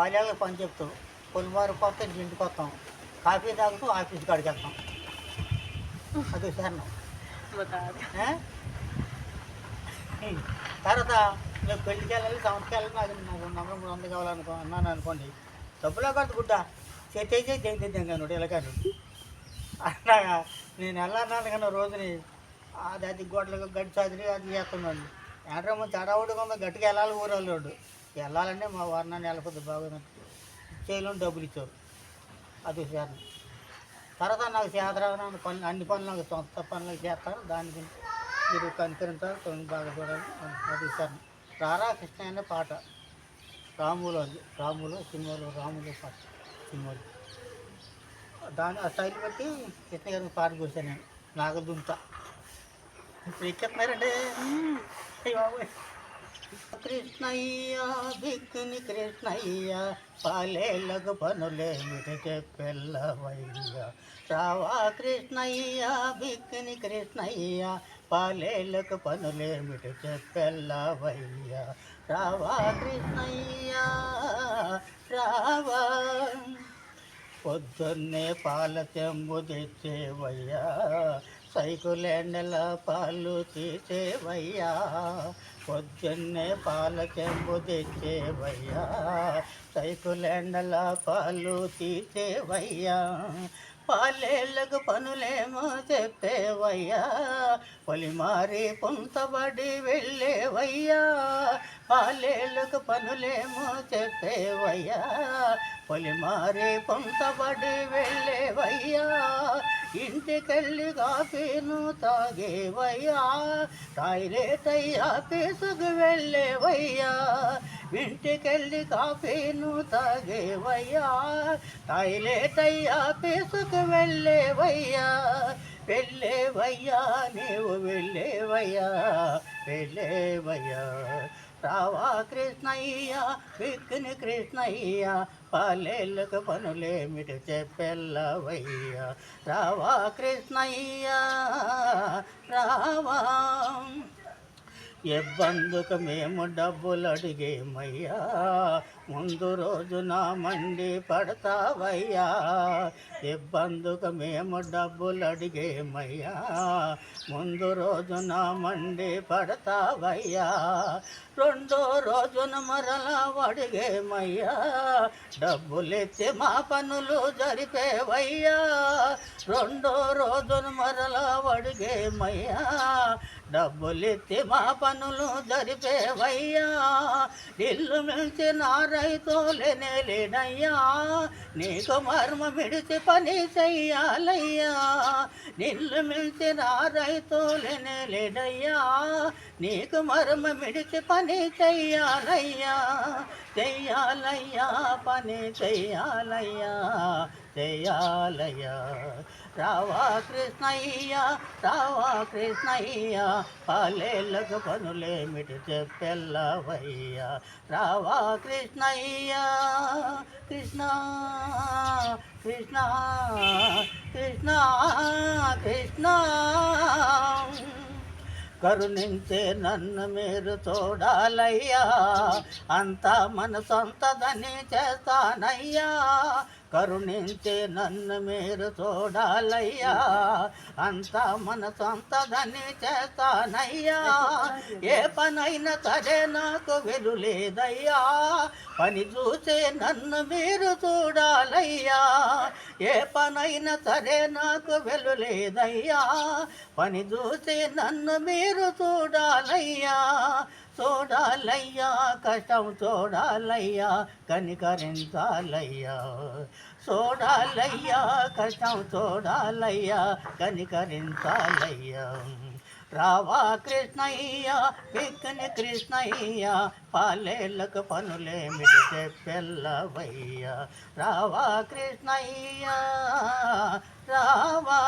పాలేళ్ళకి పని చెప్తావు పొలిమారు కొత్త ఇంటికి వస్తాం. కాఫీ తాగుతూ ఆఫీస్ కాడికి వెళ్తాం. అది? ఉం. తర్వాత నేను పెళ్ళికి వెళ్ళాలి సంవత్సరం వెళ్ళాలి నాకు నాకు నమ్మకం మూడు వందలు కావాలనుకో అన్నాను అనుకోండి. డబ్బులో కొడుతు గుడ్డ. చేతేసే జంతి దింగాను ఇలాగని అట్లాగా నేను వెళ్ళన్నాను కానీ రోజుని అది అది గొడ్లకు గడ్డి చదివి అది చేస్తున్నాడు. ఏంట్రమ్మ తడవుడుగా గట్టిగా వెళ్ళాలి ఊరోళ్ళు వెళ్ళాలంటే మా వర్ణాన్ని వెళ్ళకపోతే బాగుంది చేయలో డబ్బులు ఇచ్చారు. అది సార్. తర్వాత నాకు చేతరాని పనులు అన్ని పనులు నాకు సొంత పనులు చేస్తాను దానికి మీరు కనుకరించాలి కొన్ని బాగా చూడాలి అది సార్. రారా కృష్ణ అనే పాట. రాములు అది. రాములు సినిమాలు రాములు పాట. సినిమాలు. దాని ఆ స్టైల్ బట్టి కృష్ణ గారికి పాట కూర్చాను నేను. నాగదుంత ఇప్పుడు బాబోయ్. కృష్ణయ్యా దిక్కుని కృష్ణయ్యా పాలేలకు పనులేమిటి చెప్పెల్లవయ్యా రావా కృష్ణయ్యా దిక్కుని కృష్ణయ్యా పాలేలకు పనులేమిటి చెప్పెల్లవయ్యా రావా కృష్ణయ్యా రావా. పొద్దున్నే పాల చెంబు తెచ్చేవయ్యా. సైకులెండల పాలు తీసేవయ్యా పొద్దున్నే పాల చెంబు తెచ్చేవయ్యా సైకులెండల పాలు తీసేవయ్యా పాలేళ్ళకు పనులేమో చెప్పేవయ్యా పొలిమారి పుంతబడి వెళ్ళేవయ్యా పాలేళ్ళకు పనులేమో చెప్పేవయ్యా పొలిమారి పుంతబడి వెళ్ళేవయ్యా ఇంటి తల్లి కాఫీను తాగేవయ్యా. టాయిలెటయ్యా ఆఫీసుకు వెళ్ళేవయ్యా. ఇంటికెళ్ళి కాఫీను తాగేవయ్యా. టాయిలెటయ్యా ఆఫీసుకు వెళ్ళేవయ్యా. వెళ్ళేవయ్యా నీవు వెళ్ళేవయ్యా. వెళ్ళేవయ్యా. రావా కృష్ణయ్య విక్కుని కృష్ణయ్య పాలేళ్ళకు పనులేమిటి చెప్పెల్లవయ్య. రావా కృష్ణయ్య రావా. ఇబ్బందుకు మేము డబ్బులు అడిగేమయ్యా ముందు రోజు నా మండి పడతావయ్యా. ఇబ్బందుకు మేము డబ్బులు అడిగేమయ్యా ముందు రోజు నా మండి పడతావయ్యా. రెండో రోజున మరలా అడిగేమయ్యా? డబ్బులెత్తి మా పనులు జరిపేవయ్యా. రెండో రోజున మరలా అడిగేమయ్యా? డబ్బులెత్తి మా పనులు జరిపేవయ్యా. ఇల్లు మిల్చి నా రైతులేనే లేనయ్యా. నీకు మర్మ మిడిచి పని చెయ్యాలయ్యా. నిల్లు మిల్చి నా రైతులేనే లేనయ్యా. నీకు మర్మ మిడిచి పని చెయ్యాలయ్యా. చెయ్యాలయ్యా పని చెయ్యాలయ్యా. చెయ్యాలయ్యా రావా కృష్ణయ్య రావా కృష్ణయ్య పాలేళ్ళకు పనులేమిటి చెప్పెల్లవయ్యా. రావా కృష్ణయ్య కృష్ణ కృష్ణ కృష్ణ కృష్ణ. కరుణించే నన్ను మీరు చూడాలయ్యా. అంతా మన సొంతదని చేస్తానయ్యా. కరుణించే నన్ను మీరు చూడాలయ్యా. అంతా మన సొంతదని చేస్తానయ్యా. ఏ పనైనా సరే నాకు వెలు లేదయ్యా. పని చూసే నన్ను మీరు చూడాలయ్యా. ఏ పనైనా సరే నాకు వెలు లేదయ్యా పని చూసే నన్ను మీరు చూడాలయ్యా. చూడాలయ్యా కష్టం చూడాలయ్యా కనికరించాలయ్యా. చూడాలయ్యా కష్టం చూడాలయ్యా కనికరించాలయ్యా. రావా కృష్ణయ్య పిక్కని కృష్ణయ్య పాలేళ్ళకు పనులేమిటి చెప్పెల్లవయ్యా. రావా కృష్ణయ్య రావా.